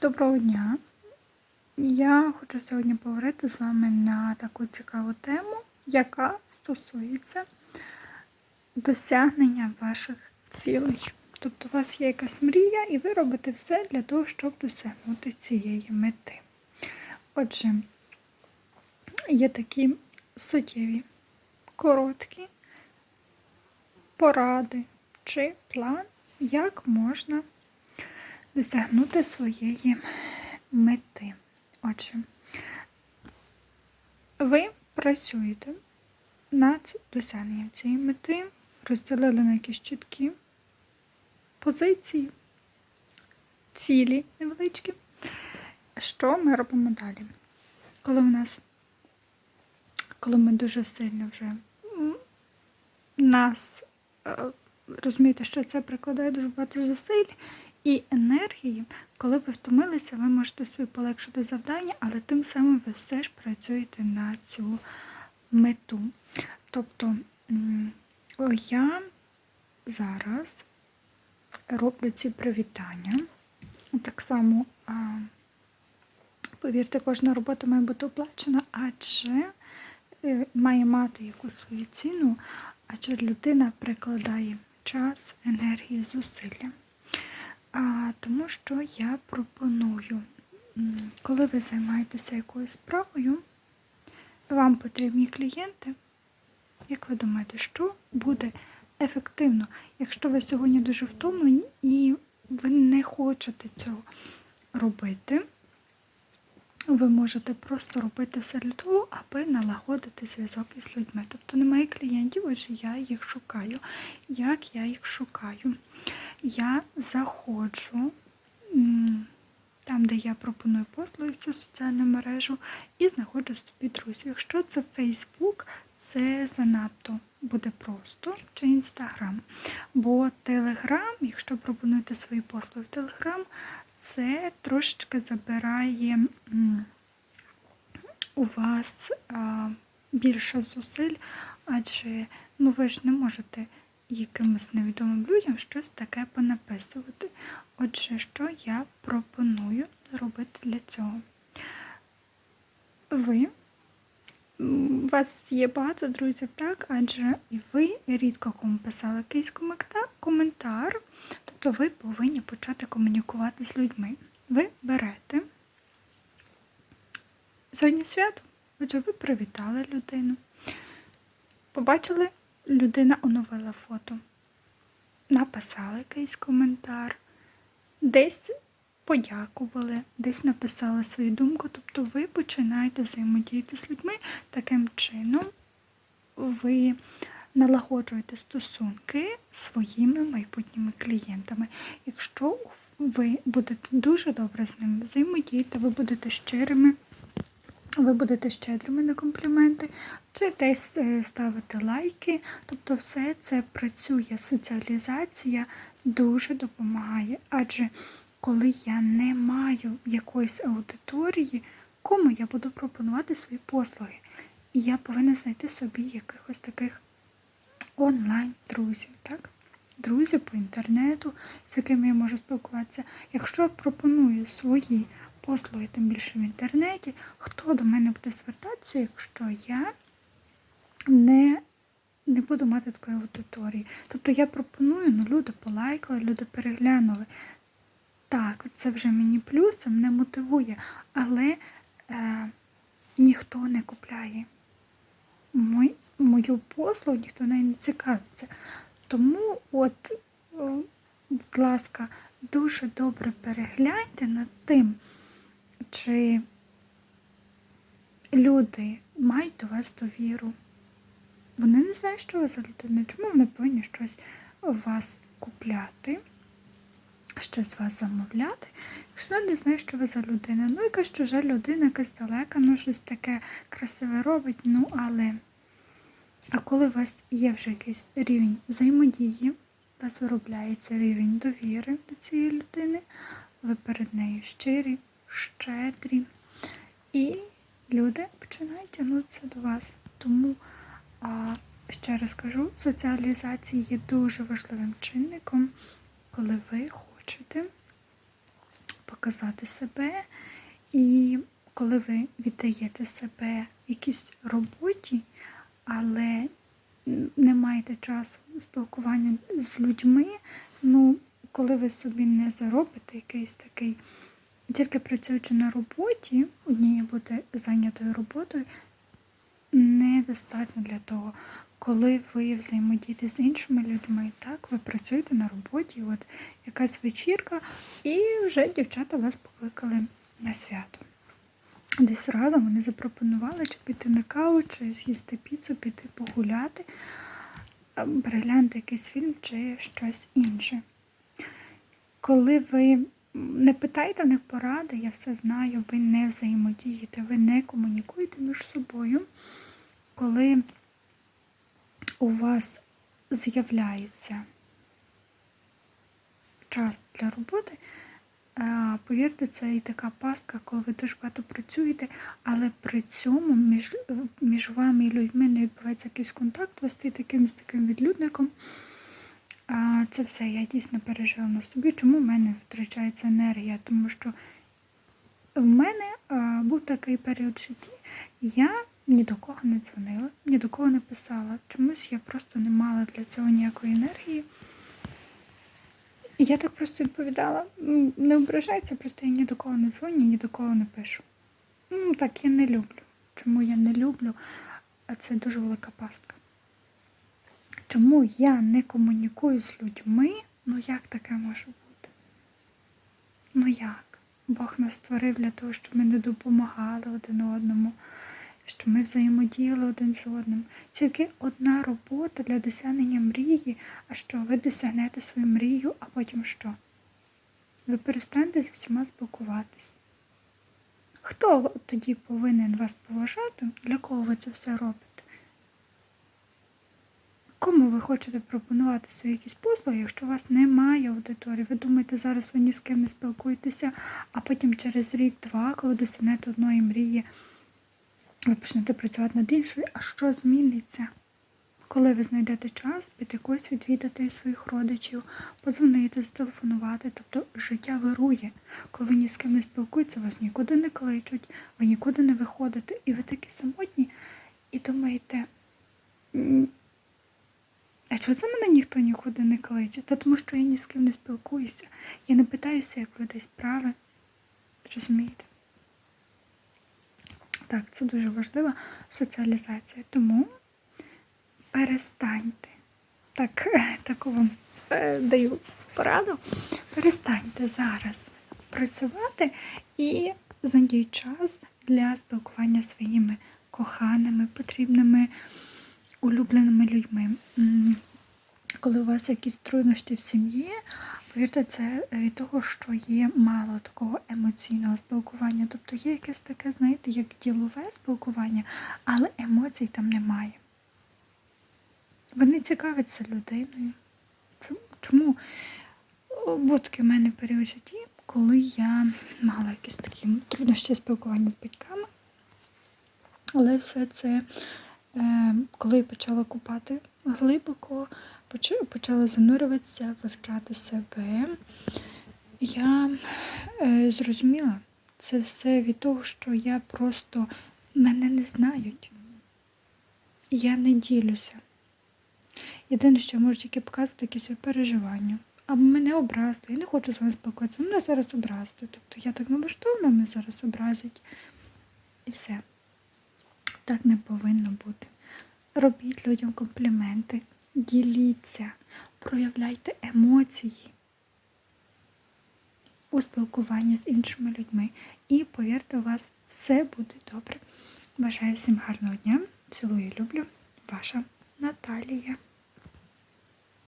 Доброго дня! Я хочу сьогодні поговорити з вами на таку цікаву тему, яка стосується досягнення ваших цілей. Тобто, у вас є якась мрія, і ви робите все для того, щоб досягнути цієї мети. Отже, є такі суттєві, короткі поради чи план, як можна досягнути своєї мети. Отже, ви працюєте над досягненням цієї мети, розділили на якісь чіткі позиції, цілі невеличкі. Що ми робимо далі? Коли у нас, коли ми дуже сильно вже нас е, розумієте, що це прикладає дуже багато зусиль і енергії, коли ви втомилися, ви можете собі полегшити завдання, але тим самим ви все ж працюєте на цю мету. Тобто я зараз роблю ці привітання. Так само, повірте, кожна робота має бути оплачена, адже е, має мати якусь свою ціну, адже людина прикладає час, енергію, зусилля. Що я пропоную, коли ви займаєтеся якоюсь справою, вам потрібні клієнти. Як ви думаєте, що буде ефективно, якщо ви сьогодні дуже втомлені і ви не хочете цього робити? Ви можете просто робити все для того, аби налагодити зв'язок із людьми. Тобто немає клієнтів, отже я їх шукаю. Як я їх шукаю? Я заходжу там, де я пропоную послуги в цю соціальну мережу, і знаходжу собі друзів. Якщо це Facebook, це занадто буде просто чи Instagram. Бо Telegram, якщо пропонуєте свої послуги в Telegram, це трошечки забирає у вас більше зусиль, адже ну, ви ж не можете якимось невідомим людям щось таке понаписувати. Отже, що я пропоную зробити для цього? Ви, у вас є багато друзів, так? Адже і ви рідко кому писали якийсь коментар, тобто ви повинні почати комунікувати з людьми. Ви берете сьогодні свято, отже, ви привітали людину. Побачили, людина оновила фото, написали якийсь коментар, десь подякували, десь написали свою думку. Тобто ви починаєте взаємодіяти з людьми таким чином, ви налагоджуєте стосунки своїми майбутніми клієнтами. Якщо ви будете дуже добре з ними взаємодіяти, ви будете щирими. Ви будете щедрими на компліменти, чи десь е, ставити лайки. Тобто, все це працює. Соціалізація дуже допомагає. Адже коли я не маю якоїсь аудиторії, кому я буду пропонувати свої послуги? І я повинна знайти собі якихось таких онлайн-друзів, так? Друзів по інтернету, з якими я можу спілкуватися. Якщо я пропоную свої послуги, тим більше в інтернеті, хто до мене буде звертатися, якщо я не не буду мати такої аудиторії. Тобто я пропоную, ну люди полайкали, люди переглянули. Так, це вже мені плюс, мене мотивує, але е, ніхто не купляє Мой, мою послугу, ніхто нею не цікавиться. Тому, от, о, будь ласка, дуже добре перегляньте над тим, чи люди мають до вас довіру. Вони не знають, що ви за людина, чому вони повинні щось у вас купляти, щось вас замовляти, якщо не знають, що ви за людина. Ну, якась чужа людина, якась далека, ну щось таке красиве робить, ну але. А коли у вас є вже якийсь рівень взаємодії, у вас виробляється рівень довіри до цієї людини, ви перед нею щирі, щедрі. І люди починають тягнутися до вас. Тому, а, ще раз кажу, соціалізація є дуже важливим чинником, коли ви хочете показати себе. І коли ви віддаєте себе якійсь роботі, але не маєте часу спілкування з людьми, ну, коли ви собі не заробите якийсь такий, тільки працюючи на роботі, однією бути зайнятою роботою, недостатньо для того. Коли ви взаємодієте з іншими людьми, так, ви працюєте на роботі, от якась вечірка, і вже дівчата вас покликали на свято. Десь разом вони запропонували, чи піти на каву, чи з'їсти піцу, піти погуляти, переглянути якийсь фільм чи щось інше. Коли ви не питаєте в них поради, я все знаю, ви не взаємодієте, ви не комунікуєте між собою, коли у вас з'являється час для роботи, е, повірте, це і така пастка, коли ви дуже багато працюєте, але при цьому між, між вами і людьми не відбувається якийсь контакт, ви стаєте якимось таким відлюдником. Це все я дійсно пережила на собі. Чому в мене втрачається енергія? Тому що в мене був такий період в житті, я ні до кого не дзвонила, ні до кого не писала. Чомусь я просто не мала для цього ніякої енергії. Я так просто відповідала, не ображайте, просто я ні до кого не дзвоню, ні до кого не пишу. Ну, так я не люблю. Чому я не люблю? А це дуже велика пастка. Чому я не комунікую з людьми? Ну як таке може бути? Ну як? Бог нас створив для того, щоб ми не допомагали один одному, щоб ми взаємодіяли один з одним. Тільки одна робота для досягнення мрії, а що ви досягнете свою мрію, а потім що? Ви перестанете з всіма спілкуватись. Хто тоді повинен вас поважати? Для кого ви це все робите? Кому ви хочете пропонувати свої якісь послуги, якщо у вас немає аудиторії? Ви думаєте, зараз ви ні з ким не спілкуєтеся, а потім через рік-два, коли досягнете одної мрії, ви почнете працювати над іншою, а що зміниться? Коли ви знайдете час, піти когось відвідати своїх родичів, подзвонити, зателефонувати, тобто життя вирує. Коли ви ні з ким не спілкуєтеся, вас нікуди не кличуть, ви нікуди не виходите, і ви такі самотні, і думаєте. «М, а чого це мене ніхто нікуди не кличе? Та тому що я ні з ким не спілкуюся. Я не питаюся, як людей справи. Розумієте? Так, це дуже важлива соціалізація. Тому перестаньте. Так, таку вам е, даю пораду. Перестаньте зараз працювати і знайдіть час для спілкування своїми коханими, потрібними улюбленими людьми. Коли у вас якісь труднощі в сім'ї, повірте, це від того, що є мало такого емоційного спілкування. Тобто є якесь таке, знаєте, як ділове спілкування, але емоцій там немає. Вони цікавляться людиною. Чому? Був такий в мене період в житті, коли я мала якісь такі труднощі спілкування з батьками. Але все це, коли я почала купати глибоко, почала занурюватися, вивчати себе, я е, зрозуміла, це все від того, що я просто мене не знають. Я не ділюся. Єдине, що я можу тільки показувати якісь свої переживання. Або мене образити. Я не хочу з вами спілкуватися. Мене зараз образити. Тобто я так налаштована, мене зараз образить. І все. Так не повинно бути. Робіть людям компліменти, діліться, проявляйте емоції у спілкуванні з іншими людьми. І повірте, у вас все буде добре. Бажаю всім гарного дня. Цілую, люблю. Ваша Наталія.